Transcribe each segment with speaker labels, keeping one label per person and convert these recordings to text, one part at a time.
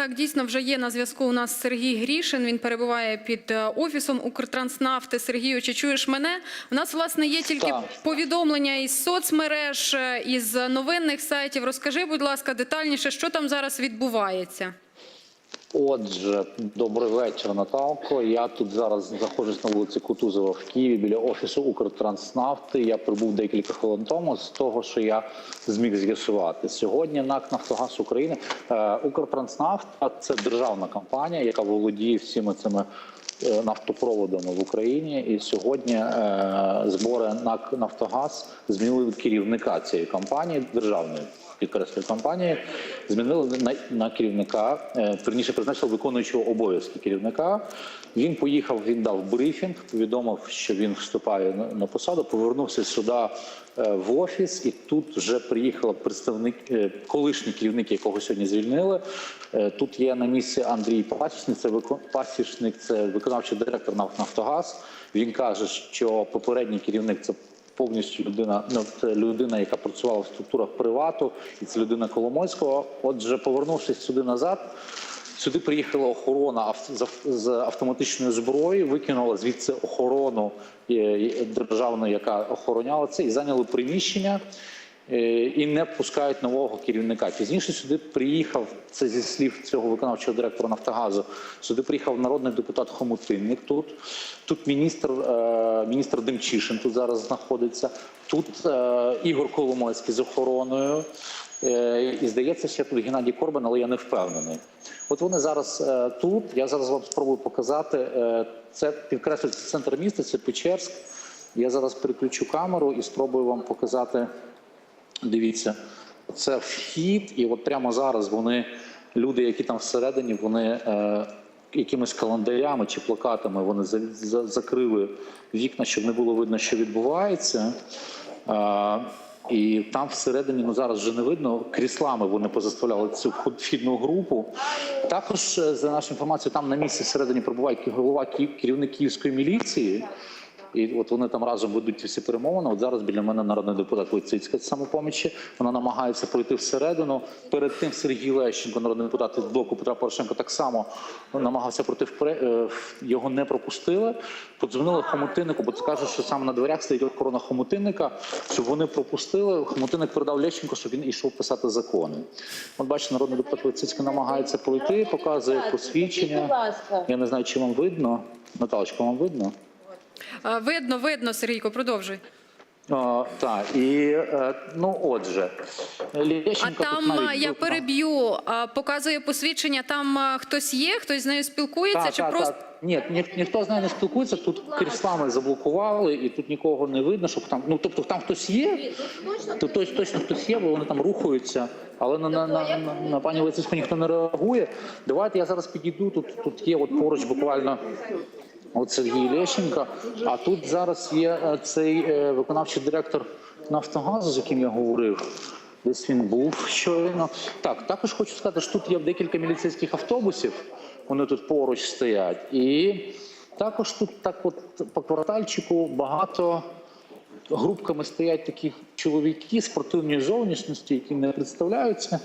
Speaker 1: Так, дійсно вже є на зв'язку. У нас Сергій Грішин. Він перебуває під е, офісом Укртранснафти. Сергію, чи чуєш мене? У нас власне є тільки
Speaker 2: Так.
Speaker 1: повідомлення із соцмереж, е, із новинних сайтів. Розкажи, будь ласка, детальніше, що там зараз відбувається.
Speaker 2: Отже, добрий вечір, Наталко. Я тут зараз знаходжусь на вулиці Кутузова в Києві біля офісу Укртранснафти. Я прибув декілька хвилин тому з того, що я зміг з'ясувати. Сьогодні НАК Нафтогаз України е, Укртранснафта це державна компанія, яка володіє всіми цими. е, Нафтопроводами в Україні, і сьогодні е, збори НАК Нафтогаз змінили керівника цієї компанії державної підкреслюю компанії, змінили на, на керівника, е, верніше призначили виконуючого обов'язки керівника. Він поїхав, він дав брифінг, повідомив, що він вступає на, на посаду, повернувся сюди е, в офіс, і тут вже приїхав представник, е, колишній керівник, якого сьогодні звільнили. Тут є на місці Андрій Пасічник, це Пасічник, це виконавчий директор «Нафтогаз». Він каже, що попередній керівник це повністю людина, ну, це людина, яка працювала в структурах привату, і це людина Коломойського. Отже, повернувшись сюди назад, сюди приїхала охорона з ав- з автоматичної зброї, викинула звідси охорону е, е, державну, яка охороняла це, і зайняли приміщення. Е, І не пускають нового керівника. Пізніше сюди приїхав це зі слів цього виконавчого директора Нафтогазу. Сюди приїхав народний депутат Хомутинник. Тут тут міністр, е, міністр Демчишин тут зараз знаходиться. Тут е, Ігор Коломойський з охороною. І здається, ще тут Геннадій Корбан, але я не впевнений. От вони зараз тут. Я зараз вам спробую показати. Це підкреслюється центр міста, це Печерськ. Я зараз переключу камеру і спробую вам показати. Дивіться, це вхід, і от прямо зараз вони, люди, які там всередині, вони е, якимись календарями чи плакатами вони за, за, закрили вікна, щоб не було видно, що відбувається. Е, і там всередині ну зараз вже не видно. Кріслами вони позаставляли цю вхідну групу. Також е, за нашою інформацією, там на місці всередині перебуває голова керівник київської міліції. І от вони там разом ведуть всі перемовини. От зараз біля мене народний депутат Войцицька з самопомічі. Вона намагається пройти всередину. Перед тим Сергій Лещенко, народний депутат від блоку Петра Порошенка, так само намагався пройти вперед. е, Його не пропустили. Подзвонили хомутиннику, бо каже, що саме на дверях стоїть охорона хомутинника, щоб вони пропустили. Хомутинник передав Лещенко, щоб він ішов писати закони. От бачите, народний депутат Войцицька намагається пройти, показує посвідчення. Я не знаю, чи вам видно. Наталочка, вам видно?
Speaker 1: Видно, видно, Сергійко, продовжуй.
Speaker 2: О, так, і е, ну отже,
Speaker 1: А
Speaker 2: Лещенко тут
Speaker 1: там
Speaker 2: навіть
Speaker 1: я
Speaker 2: був-
Speaker 1: переб'ю, а, показує посвідчення. Там хтось є, хтось з нею спілкується,
Speaker 2: Так,
Speaker 1: чи
Speaker 2: так,
Speaker 1: просто
Speaker 2: так. Ні, ні, ніхто з нею не спілкується. Тут кріслами заблокували, і тут нікого не видно, щоб там. Ну тобто там хтось є, то точно, точно хтось є, бо вони там рухаються. Але на, на, на, на, на пані Лецицьку ніхто не реагує. Давайте я зараз підійду. Тут тут є от поруч буквально. От Сергій Лещенко. А тут зараз є е, цей е, виконавчий директор Нафтогазу, з яким я говорив. Десь він був щойно. Так, також хочу сказати, що тут є декілька міліцейських автобусів. Вони тут поруч стоять. І також тут так, от по квартальчику багато групками стоять такі чоловіки спортивної зовнішності, які не представляються,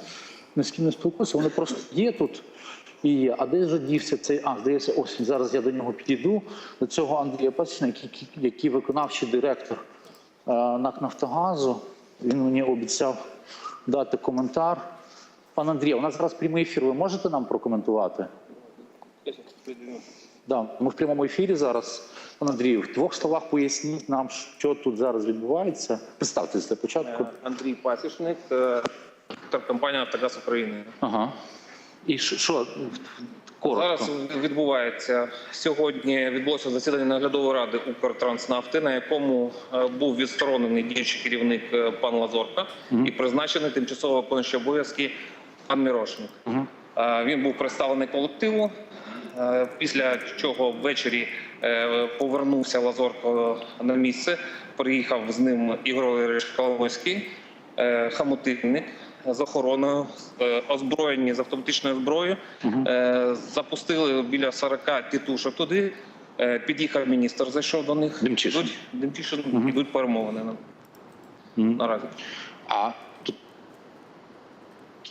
Speaker 2: ні з ким не спілкуються. Вони просто є тут і є. А де ж дівся цей? А, здається, ось зараз я до нього підійду. До цього Андрія Пасічна, який, який- виконавчий директор е, НАК Нафтогазу. Він мені обіцяв дати коментар. Пан Андрій, у нас зараз прямий ефір. Ви можете нам прокоментувати? Да, ми в прямому ефірі зараз. Пан Андрію, в двох словах поясніть нам, що тут зараз відбувається. Представтесь для початку.
Speaker 3: Андрій Пасічник, е, директор компанії «Нафтогаз України».
Speaker 2: Ага. І що- коротко?
Speaker 3: Зараз відбувається сьогодні. Відбулося засідання наглядової ради Укртранснафти, на якому е, був відсторонений діючий керівник е, пан Лазорка і призначений тимчасово виконуючий обов'язки пан Мірошник. Е, Він був представлений колективу. Після чого ввечері повернувся Лазорко на місце. Приїхав з ним Ігор е, хамутинник з охороною, е, озброєні з автоматичною зброєю. угу. Запустили біля 40 тітушок туди. Е, Під'їхав міністр, зайшов до них.
Speaker 2: Демчишин.
Speaker 3: Йдуть, Демчишин, ідуть перемовини угу. наразі.
Speaker 2: А тут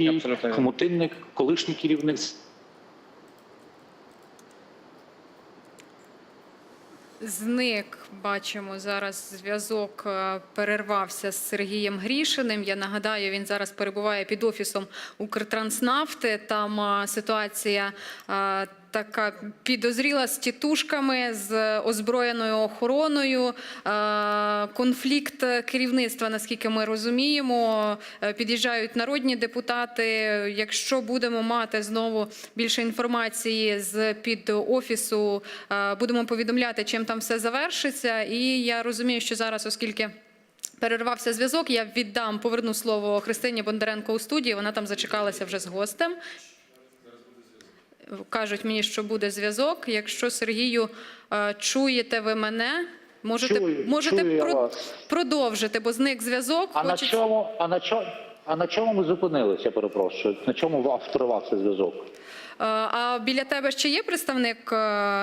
Speaker 3: Абсолютно
Speaker 2: хомутинник, колишній керівник
Speaker 1: Зник, бачимо зараз зв'язок е, перервався з Сергієм Грішиним. Я нагадаю, він зараз перебуває під офісом Укртранснафти. Там е, ситуація е, така підозріла з тітушками, з озброєною охороною. Е, Конфлікт керівництва, наскільки ми розуміємо, Е, під'їжджають народні депутати. Якщо будемо мати знову більше інформації з під офісу, е, будемо повідомляти, чим там все завершиться. І я розумію, що зараз, оскільки. Перервався зв'язок. Я віддам, поверну слово Христині Бондаренко у студії. Вона там зачекалася вже з гостем. Кажуть мені, що буде зв'язок. Якщо Сергію е, чуєте ви мене, можете,
Speaker 2: Чую,
Speaker 1: можете
Speaker 2: чую
Speaker 1: про-
Speaker 2: вас.
Speaker 1: продовжити, бо зник зв'язок.
Speaker 2: А на чому, а на чому, а на чому ми зупинилися? Перепрошую. На чому вас втривався зв'язок?
Speaker 1: Е, А біля тебе ще є представник е,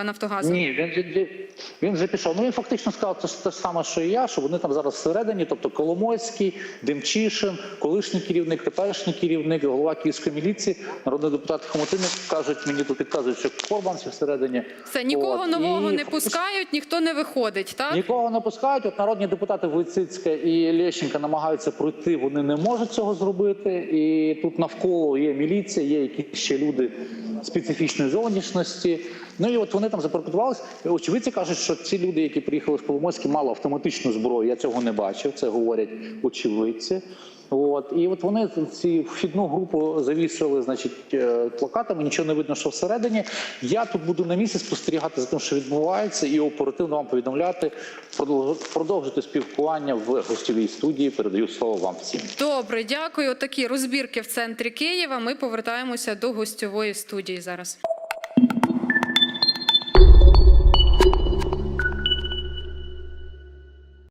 Speaker 1: Нафтогазу?
Speaker 2: Ні, він, він, він вже пішов. Ну він фактично сказав ж те ж саме, що і я, що вони там зараз всередині, тобто Коломойський, Демчишин, колишній керівник, теперішній керівник, голова київської міліції, народний депутат Хомутинник кажуть, мені тут підказують, що Корбан ще всередині.
Speaker 1: Все, нікого
Speaker 2: От,
Speaker 1: нового
Speaker 2: і
Speaker 1: не пускають, ніхто не виходить, так?
Speaker 2: Нікого не пускають. От народні депутати Войцицька і Лещенка намагаються пройти. Вони не можуть цього зробити. І тут навколо є міліція, є якісь ще люди специфічної зовнішності. Ну і от вони там запропонувалися. Очевидці кажуть, що ці люди, які приїхали з Коломойськи, мали автоматичну зброю. Я цього не бачив. Це говорять очевидці. От і от вони ці вхідну групу завісили, значить, е, плакатами. Нічого не видно, що всередині. Я тут буду на місці спостерігати за тим, що відбувається, і оперативно вам повідомляти, продовж- продовжити спілкування в гостєвій студії. Передаю слово вам всім.
Speaker 1: Добре, дякую. Такі розбірки в центрі Києва. Ми повертаємося до гостьової студії зараз.